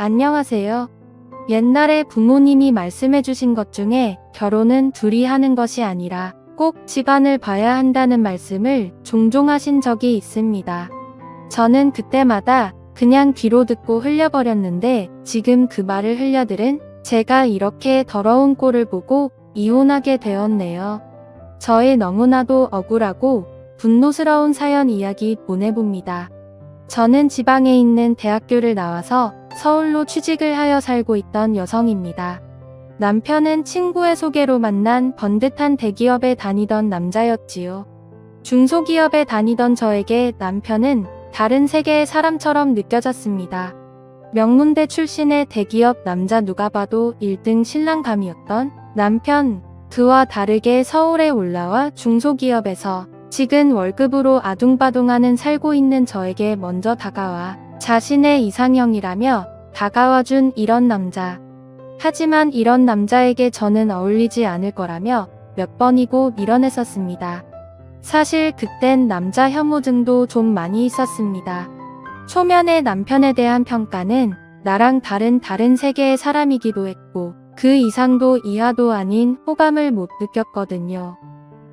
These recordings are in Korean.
안녕하세요. 옛날에 부모님이 말씀해 주신 것 중에 결혼은 둘이 하는 것이 아니라 꼭 집안을 봐야 한다는 말씀을 종종 하신 적이 있습니다. 저는 그때마다 그냥 귀로 듣고 흘려버렸는데 지금 그 말을 흘려들은 제가 이렇게 더러운 꼴을 보고 이혼하게 되었네요. 저의 너무나도 억울하고 분노스러운 사연 이야기 보내봅니다. 저는 지방에 있는 대학교를 나와서 서울로 취직을 하여 살고 있던 여성입니다. 남편은 친구의 소개로 만난 번듯한 대기업에 다니던 남자였지요. 중소기업에 다니던 저에게 남편은 다른 세계의 사람처럼 느껴졌습니다. 명문대 출신의 대기업 남자 누가 봐도 1등 신랑감이었던 남편, 그와 다르게 서울에 올라와 중소기업에서 지금 월급으로 아둥바둥하는 살고 있는 저에게 먼저 다가와 자신의 이상형이라며 다가와준 이런 남자. 하지만 이런 남자에게 저는 어울리지 않을 거라며 몇 번이고 밀어냈었습니다. 사실 그땐 남자 혐오증도 좀 많이 있었습니다. 초면에 남편에 대한 평가는 나랑 다른 다른 세계의 사람이기도 했고 그 이상도 이하도 아닌 호감을 못 느꼈거든요.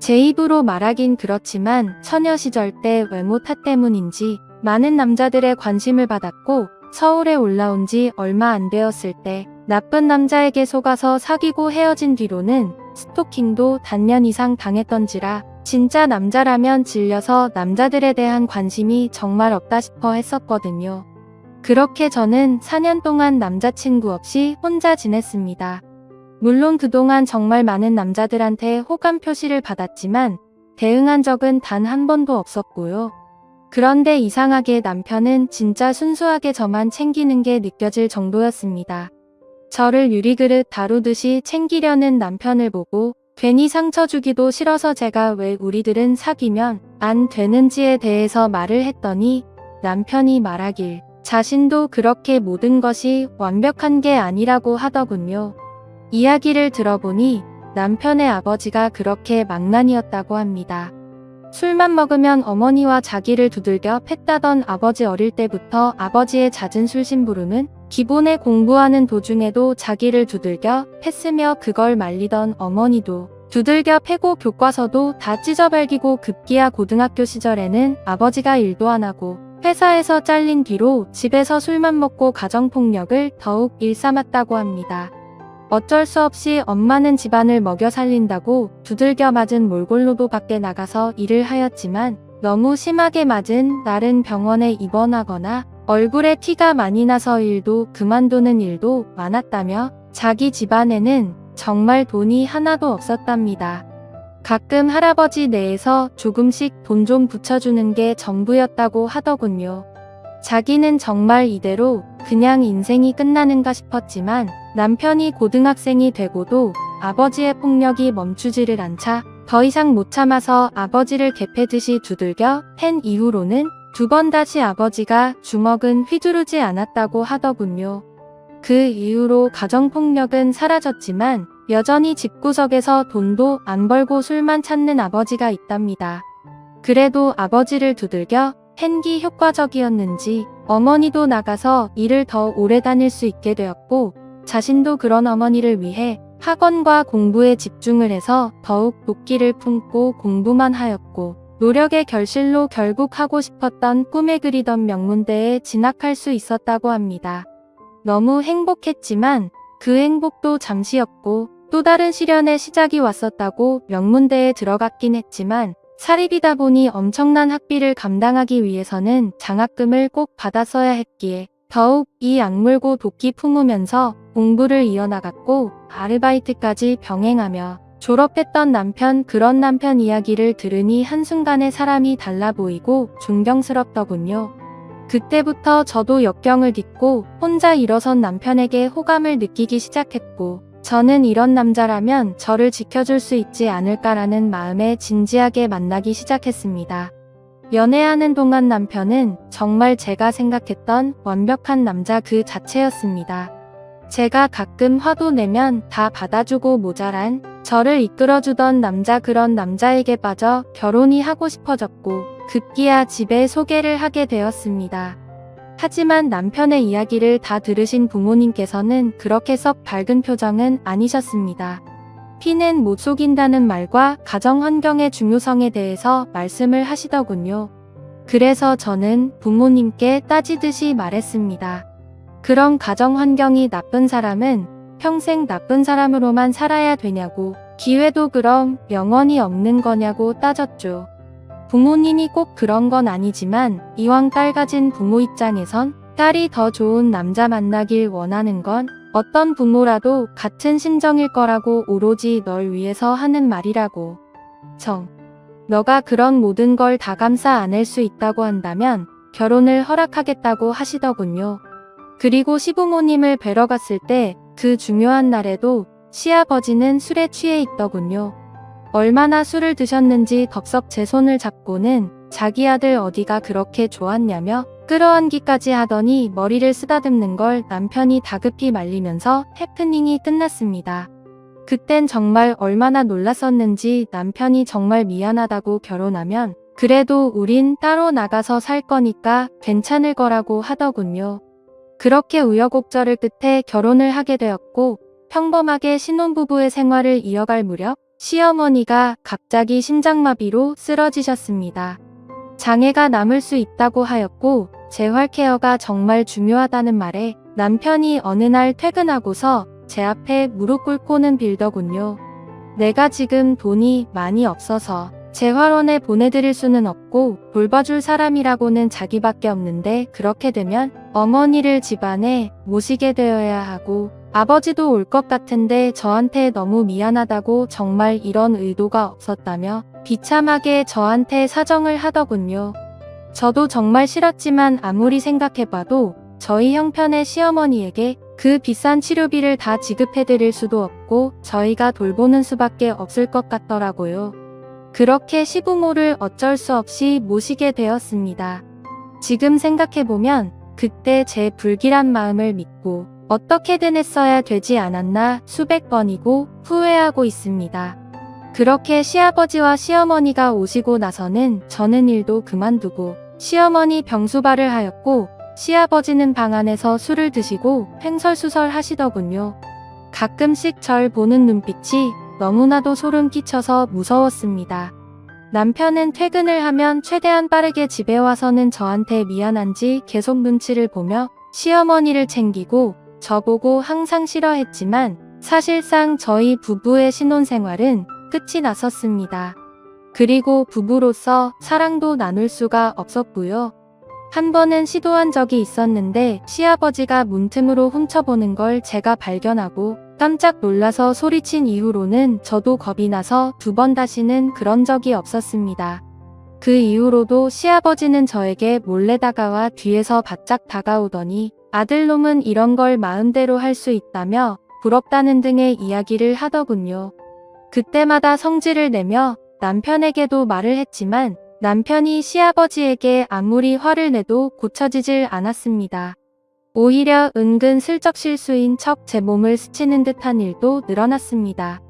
제 입으로 말하긴 그렇지만 처녀 시절 때 외모 탓 때문인지 많은 남자들의 관심을 받았고 서울에 올라온 지 얼마 안 되었을 때 나쁜 남자에게 속아서 사귀고 헤어진 뒤로는 스토킹도 단년 이상 당했던지라 진짜 남자라면 질려서 남자들에 대한 관심이 정말 없다 싶어 했었거든요. 그렇게 저는 4년 동안 남자친구 없이 혼자 지냈습니다. 물론 그동안 정말 많은 남자들한테 호감 표시를 받았지만 대응한 적은 단 한 번도 없었고요. 그런데 이상하게 남편은 진짜 순수하게 저만 챙기는 게 느껴질 정도였습니다. 저를 유리그릇 다루듯이 챙기려는 남편을 보고 괜히 상처 주기도 싫어서 제가 왜 우리들은 사귀면 안 되는지에 대해서 말을 했더니 남편이 말하길 자신도 그렇게 모든 것이 완벽한 게 아니라고 하더군요. 이야기를 들어보니 남편의 아버지가 그렇게 망난이었다고 합니다. 술만 먹으면 어머니와 자기를 두들겨 팼다던 아버지 어릴 때부터 아버지의 잦은 술심부름은 기본에 공부하는 도중에도 자기를 두들겨 팼으며 그걸 말리던 어머니도 두들겨 패고 교과서도 다 찢어발기고 급기야 고등학교 시절에는 아버지가 일도 안 하고 회사에서 잘린 뒤로 집에서 술만 먹고 가정폭력을 더욱 일삼았다고 합니다. 어쩔 수 없이 엄마는 집안을 먹여 살린다고 두들겨 맞은 몰골로도 밖에 나가서 일을 하였지만 너무 심하게 맞은 날은 병원에 입원하거나 얼굴에 티가 많이 나서 일도 그만두는 일도 많았다며 자기 집안에는 정말 돈이 하나도 없었답니다. 가끔 할아버지 내에서 조금씩 돈 좀 붙여주는 게 전부였다고 하더군요. 자기는 정말 이대로 그냥 인생이 끝나는가 싶었지만 남편이 고등학생이 되고도 아버지의 폭력이 멈추지를 않자 더 이상 못 참아서 아버지를 개패듯이 두들겨 팬 이후로는 두 번 다시 아버지가 주먹은 휘두르지 않았다고 하더군요. 그 이후로 가정폭력은 사라졌지만 여전히 집구석에서 돈도 안 벌고 술만 찾는 아버지가 있답니다. 그래도 아버지를 두들겨 팬기 효과적이었는지 어머니도 나가서 일을 더 오래 다닐 수 있게 되었고 자신도 그런 어머니를 위해 학원과 공부에 집중을 해서 더욱 도끼를 품고 공부만 하였고 노력의 결실로 결국 하고 싶었던 꿈에 그리던 명문대에 진학할 수 있었다고 합니다. 너무 행복했지만 그 행복도 잠시였고 또 다른 시련의 시작이 왔었다고 명문대에 들어갔긴 했지만 사립이다 보니 엄청난 학비를 감당하기 위해서는 장학금을 꼭 받았어야 했기에 더욱 이 악물고 도끼 품으면서 공부를 이어나갔고 아르바이트까지 병행하며 졸업했던 남편 그런 남편 이야기를 들으니 한순간에 사람이 달라 보이고 존경스럽더군요. 그때부터 저도 역경을 딛고 혼자 일어선 남편에게 호감을 느끼기 시작했고 저는 이런 남자라면 저를 지켜줄 수 있지 않을까라는 마음에 진지하게 만나기 시작했습니다. 연애하는 동안 남편은 정말 제가 생각했던 완벽한 남자 그 자체였습니다. 제가 가끔 화도 내면 다 받아주고 모자란 저를 이끌어주던 남자 그런 남자에게 빠져 결혼이 하고 싶어졌고 급기야 집에 소개를 하게 되었습니다. 하지만 남편의 이야기를 다 들으신 부모님께서는 그렇게 썩 밝은 표정은 아니셨습니다. 피는 못 속인다는 말과 가정 환경의 중요성에 대해서 말씀을 하시더군요. 그래서 저는 부모님께 따지듯이 말했습니다. 그런 가정 환경이 나쁜 사람은 평생 나쁜 사람으로만 살아야 되냐고, 기회도 그럼 영원히 없는 거냐고 따졌죠. 부모님이 꼭 그런 건 아니지만 이왕 딸 가진 부모 입장에선 딸이 더 좋은 남자 만나길 원하는 건 어떤 부모라도 같은 심정일 거라고 오로지 널 위해서 하는 말이라고. 정. 너가 그런 모든 걸 다 감싸 안을 수 있다고 한다면 결혼을 허락하겠다고 하시더군요. 그리고 시부모님을 뵈러 갔을 때 그 중요한 날에도 시아버지는 술에 취해 있더군요. 얼마나 술을 드셨는지 덥석 제 손을 잡고는 자기 아들 어디가 그렇게 좋았냐며 끌어안기까지 하더니 머리를 쓰다듬는 걸 남편이 다급히 말리면서 해프닝이 끝났습니다. 그땐 정말 얼마나 놀랐었는지 남편이 정말 미안하다고 결혼하면 그래도 우린 따로 나가서 살 거니까 괜찮을 거라고 하더군요. 그렇게 우여곡절을 끝에 결혼을 하게 되었고 평범하게 신혼부부의 생활을 이어갈 무렵 시어머니가 갑자기 심장마비로 쓰러지셨습니다. 장애가 남을 수 있다고 하였고 재활케어가 정말 중요하다는 말에 남편이 어느 날 퇴근하고서 제 앞에 무릎 꿇고는 빌더군요. 내가 지금 돈이 많이 없어서 재활원에 보내드릴 수는 없고 돌봐줄 사람이라고는 자기밖에 없는데 그렇게 되면 어머니를 집안에 모시게 되어야 하고 아버지도 올 것 같은데 저한테 너무 미안하다고 정말 이런 의도가 없었다며 비참하게 저한테 사정을 하더군요. 저도 정말 싫었지만 아무리 생각해봐도 저희 형편의 시어머니에게 그 비싼 치료비를 다 지급해드릴 수도 없고 저희가 돌보는 수밖에 없을 것 같더라고요. 그렇게 시부모를 어쩔 수 없이 모시게 되었습니다. 지금 생각해보면 그때 제 불길한 마음을 믿고 어떻게든 했어야 되지 않았나 수백 번이고 후회하고 있습니다. 그렇게 시아버지와 시어머니가 오시고 나서는 저는 일도 그만두고 시어머니 병수발을 하였고 시아버지는 방 안에서 술을 드시고 횡설수설 하시더군요. 가끔씩 절 보는 눈빛이 너무나도 소름 끼쳐서 무서웠습니다. 남편은 퇴근을 하면 최대한 빠르게 집에 와서는 저한테 미안한지 계속 눈치를 보며 시어머니를 챙기고 저보고 항상 싫어했지만 사실상 저희 부부의 신혼생활은 끝이 났었습니다. 그리고 부부로서 사랑도 나눌 수가 없었고요. 한 번은 시도한 적이 있었는데 시아버지가 문틈으로 훔쳐보는 걸 제가 발견하고 깜짝 놀라서 소리친 이후로는 저도 겁이 나서 두 번 다시는 그런 적이 없었습니다. 그 이후로도 시아버지는 저에게 몰래 다가와 뒤에서 바짝 다가오더니 아들놈은 이런 걸 마음대로 할 수 있다며 부럽다는 등의 이야기를 하더군요. 그때마다 성질을 내며 남편에게도 말을 했지만 남편이 시아버지에게 아무리 화를 내도 고쳐지질 않았습니다. 오히려 은근 슬쩍 실수인 척 제 몸을 스치는 듯한 일도 늘어났습니다.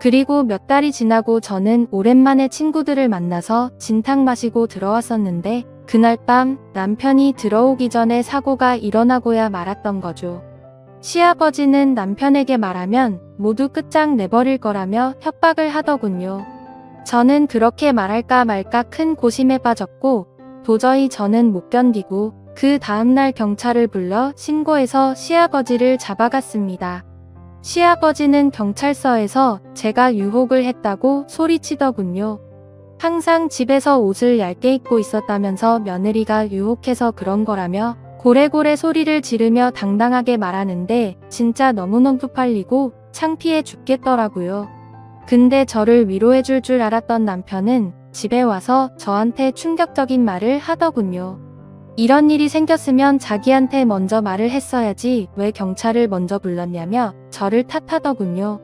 그리고 몇 달이 지나고 저는 오랜만에 친구들을 만나서 진탕 마시고 들어왔었는데 그날 밤 남편이 들어오기 전에 사고가 일어나고야 말았던 거죠. 시아버지는 남편에게 말하면 모두 끝장 내버릴 거라며 협박을 하더군요. 저는 그렇게 말할까 말까 큰 고심에 빠졌고 도저히 저는 못 견디고 그 다음날 경찰을 불러 신고해서 시아버지를 잡아갔습니다. 시아버지는 경찰서에서 제가 유혹을 했다고 소리치더군요. 항상 집에서 옷을 얇게 입고 있었다면서 며느리가 유혹해서 그런 거라며 고래고래 소리를 지르며 당당하게 말하는데 진짜 너무너무 팔리고 창피해 죽겠더라고요. 근데 저를 위로해 줄 줄 알았던 남편은 집에 와서 저한테 충격적인 말을 하더군요. 이런 일이 생겼으면 자기한테 먼저 말을 했어야지 왜 경찰을 먼저 불렀냐며 저를 탓하더군요.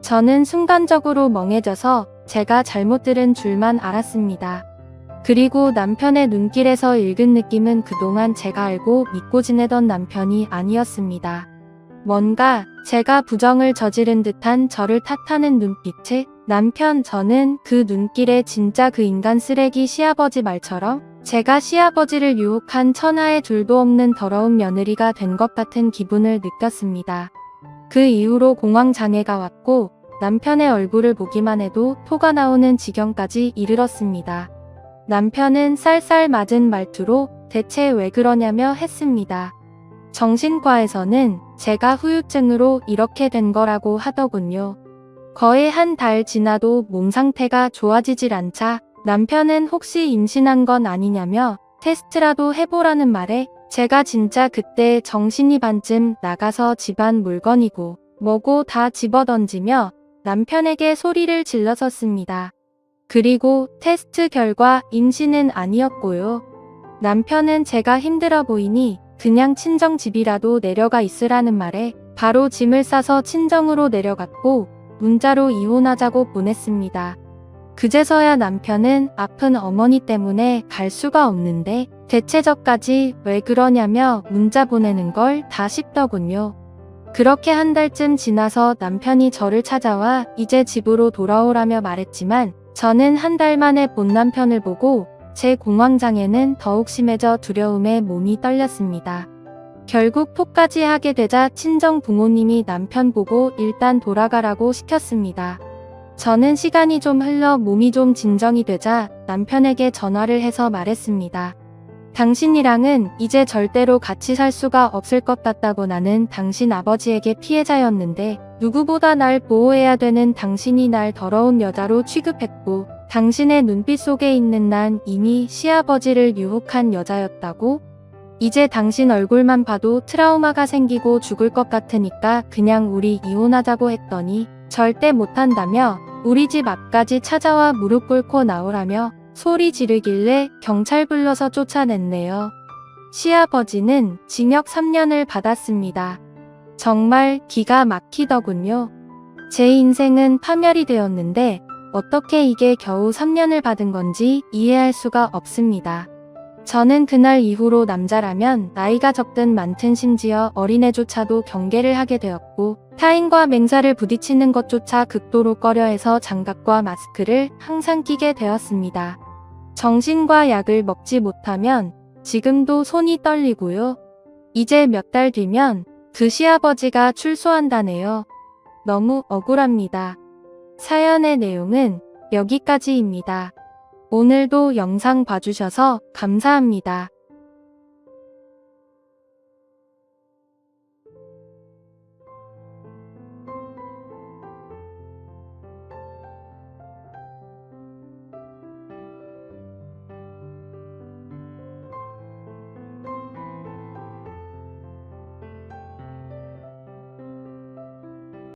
저는 순간적으로 멍해져서 제가 잘못 들은 줄만 알았습니다. 그리고 남편의 눈길에서 읽은 느낌은 그동안 제가 알고 믿고 지내던 남편이 아니었습니다. 뭔가 제가 부정을 저지른 듯한 저를 탓하는 눈빛에 남편 저는 그 눈길에 진짜 그 인간 쓰레기 시아버지 말처럼 제가 시아버지를 유혹한 천하의 둘도 없는 더러운 며느리가 된 것 같은 기분을 느꼈습니다. 그 이후로 공황 장애가 왔고 남편의 얼굴을 보기만 해도 토가 나오는 지경까지 이르렀습니다. 남편은 쌀쌀 맞은 말투로 대체 왜 그러냐며 했습니다. 정신과에서는 제가 후유증으로 이렇게 된 거라고 하더군요. 거의 한 달 지나도 몸 상태가 좋아지질 않자 남편은 혹시 임신한 건 아니냐며 테스트라도 해보라는 말에 제가 진짜 그때 정신이 반쯤 나가서 집안 물건이고 뭐고 다 집어던지며 남편에게 소리를 질렀었습니다. 그리고 테스트 결과 임신은 아니었고요. 남편은 제가 힘들어 보이니 그냥 친정 집이라도 내려가 있으라는 말에 바로 짐을 싸서 친정으로 내려갔고 문자로 이혼하자고 보냈습니다. 그제서야 남편은 아픈 어머니 때문에 갈 수가 없는데 대체 저까지 왜 그러냐며 문자 보내는 걸 다 싶더군요. 그렇게 한 달쯤 지나서 남편이 저를 찾아와 이제 집으로 돌아오라며 말했지만 저는 한 달 만에 본 남편을 보고 제 공황장애는 더욱 심해져 두려움에 몸이 떨렸습니다. 결국 폭까지 하게 되자 친정 부모님이 남편 보고 일단 돌아가라고 시켰습니다. 저는 시간이 좀 흘러 몸이 좀 진정이 되자 남편에게 전화를 해서 말했습니다. 당신이랑은 이제 절대로 같이 살 수가 없을 것 같다고 나는 당신 아버지에게 피해자였는데 누구보다 날 보호해야 되는 당신이 날 더러운 여자로 취급했고 당신의 눈빛 속에 있는 난 이미 시아버지를 유혹한 여자였다고? 이제 당신 얼굴만 봐도 트라우마가 생기고 죽을 것 같으니까 그냥 우리 이혼하자고 했더니 절대 못한다며 우리 집 앞까지 찾아와 무릎 꿇고 나오라며 소리 지르길래 경찰 불러서 쫓아냈네요. 시아버지는 징역 3년을 받았습니다. 정말 기가 막히더군요. 제 인생은 파멸이 되었는데 어떻게 이게 겨우 3년을 받은 건지 이해할 수가 없습니다. 저는 그날 이후로 남자라면 나이가 적든 많든 심지어 어린애조차도 경계를 하게 되었고 타인과 맹사를 부딪히는 것조차 극도로 꺼려해서 장갑과 마스크를 항상 끼게 되었습니다. 정신과 약을 먹지 못하면 지금도 손이 떨리고요. 이제 몇 달 뒤면 그 시아버지가 출소한다네요. 너무 억울합니다. 사연의 내용은 여기까지입니다. 오늘도 영상 봐주셔서 감사합니다.